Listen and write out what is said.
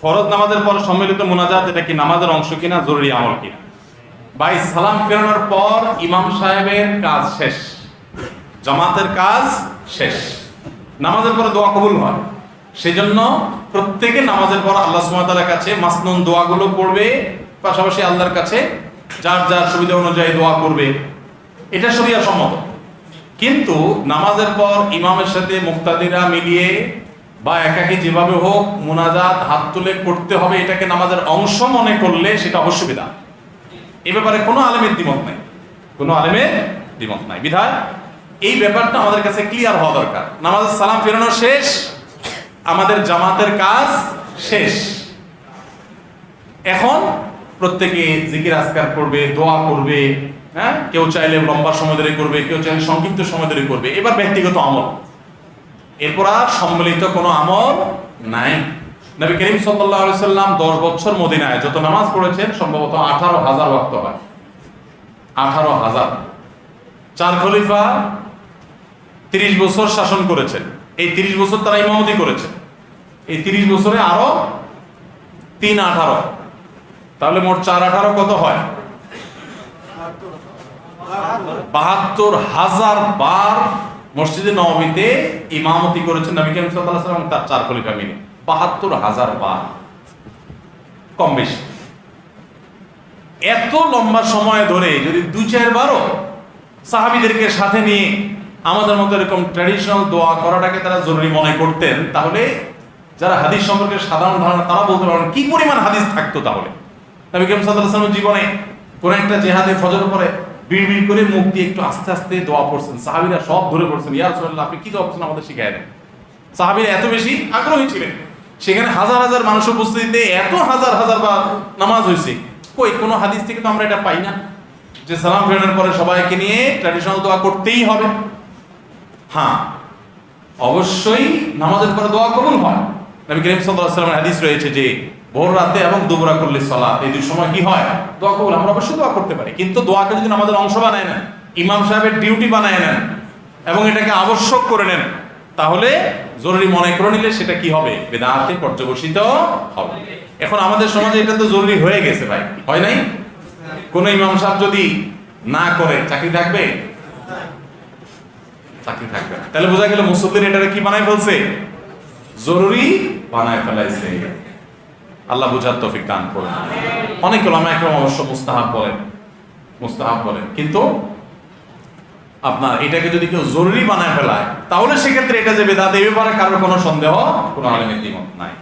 ফরজ নামাজের পর সম্মিলিত মোনাজাত, এটা কি নামাজের অংশ কিনা, জরুরি আমল কিনা? ভাই, সালাম ফেরানোর পর ইমাম সাহেবের কাজ শেষ। জামাতের কাজ শেষ। নামাজের পরে দোয়া কবুল হয়। সেই জন্য প্রত্যেকে নামাজের পর আল্লাহ সুমাতার কাছে মাসনুন দোয়াগুলো পড়বে, পাশাপাশি আল্লাহর কাছে যার যার সুবিধা অনুযায়ী দোয়া করবে এটা শরিয়া সম্মত কিন্তু নামাজের পর ইমামের সাথে মুক্তাদিরা মিলিয়ে বা একাকি যেভাবে হোক মোনাজাত, হাত তুলে করতে হবে, এটাকে নামাজের অংশ মনে করলে সেটা অসুবিধা। এ ব্যাপারে কোনো আলেমের দ্বিমত নাই। কোনো আলেমের দ্বিমত নাই। বিধায় এই ব্যাপারটা আমাদের কাছে ক্লিয়ার হওয়া দরকার। নামাজের সালাম ফেরানো শেষ, আমাদের জামাতের কাজ শেষ। এখন প্রত্যেকে জিকির আজকার করবে, দোয়া করবে হ্যাঁ? কেউ চাইলে লম্বা সময় ধরে করবে, কেউ চাইলে সংক্ষিপ্ত সময় ধরে করবে। এবার ব্যক্তিগত আমল। এরপর আর সম্মিলিত কোনো আমল নাই। নবী করিম আলাইহি সাল্লাম দশ বছর মদিনায় যত নামাজ পড়েছেন, সম্ভবত আঠারো হাজার ওয়াক্ত হয়। আঠারো হাজার। চার খলিফা তিরিশ বছর শাসন করেছেন। এই তিরিশ বছর তারা ইমামতি করেছে এই তিরিশ বছরে আরও তিন আঠারো। তাহলে মোট চার আঠারো কত হয়? বাহাত্তর হাজার বার মসজিদে নবমীতে ইমামতি করেছেন নবী করিম ওয়াসাল্লাম, তার চার খলিফা মিলে। বাহাত্তর হাজার বার। কম বেশি। এত লম্বা সময় ধরে যদি দু চারবারও সাহাবিদেরকে সাথে নিয়ে আমাদের মতো এরকম ট্র্যাডিশনাল দোয়া করাটাকে তারা জরুরি মনে করতেন, তাহলে যারা হাদিস সম্পর্কে সাধারণ ধারণা, তারা বলতে পারেন কি পরিমাণ হাদিস থাকতো তাহলে? নবী করিম সাল্লাল্লাহু আলাইহি ওয়াসাল্লামের জীবনে কোন একটা জেহাদে, ফজর পরে বিড় বিড় করে মুখ দিয়ে একটু আস্তে আস্তে দোয়া পড়ছেন। সাহাবীরা সব ধরে পড়ছেন, ইয়া রাসূলুল্লাহ, আপনি কি দোয়া পড়ছেন আমাদের শিখায় দেন? সাহাবীরা এত বেশি আগ্রহী ছিলেন। সেখানে হাজার হাজার মানুষ উপস্থিতিতে এত হাজার হাজার বার নামাজ হয়েছে। কই, কোনো হাদিস থেকে তো আমরা এটা পাই না। যে সালাম ফেরানোর পরে সবাইকে নিয়ে ট্র্যাডিশনাল দোয়া করতেই হবে। হ্যাঁ অবশ্যই নামাজের পরে দোয়া কবুল হয়। নবী করিম সাল্লাল্লাহু আলাইহি ওয়াসাল্লামের হাদিস রয়েছে যে ভোর রাতে এবং দুপুরা করলে সালাত এই দুই সময় কি হয়? দোয়া কবুল। আমরা অবশ্যই দোয়া করতে পারি। কিন্তু দোয়াকে যদি আমাদের অংশ বানায় নেন, ইমাম সাহেবের ডিউটি বানায় নেন এবং এটাকে আবশ্যক করে নেন, তাহলে জরুরি মনে করে নিলে সেটা কি হবে? বেদাতে পর্যবসিত হবে। এখন আমাদের সমাজে এটা তো জরুরি হয়ে গেছে ভাই। হয় নাই? কোন ইমাম সাহেব যদি না করে, চাকরি থাকবে? চাকরি থাকবে তাহলে বোঝা গেল মুসল্লির এটা কি বানায় ফেলছে? জরুরি বানায় ফেলাইছে। আল্লাহ বুঝার তফিক দান করেন। অনেক ওলামা একরম অবশ্য মুস্তাহাব বলেন মুস্তাহাব বলেন। কিন্তু আপনার এটাকে যদি কেউ জরুরি বানায় ফেলায়, তাহলে সেক্ষেত্রে এটা যে বেদাত, এ ব্যাপারে কারোর কোনো সন্দেহ, কোনো আলমের দ্বিমত নাই।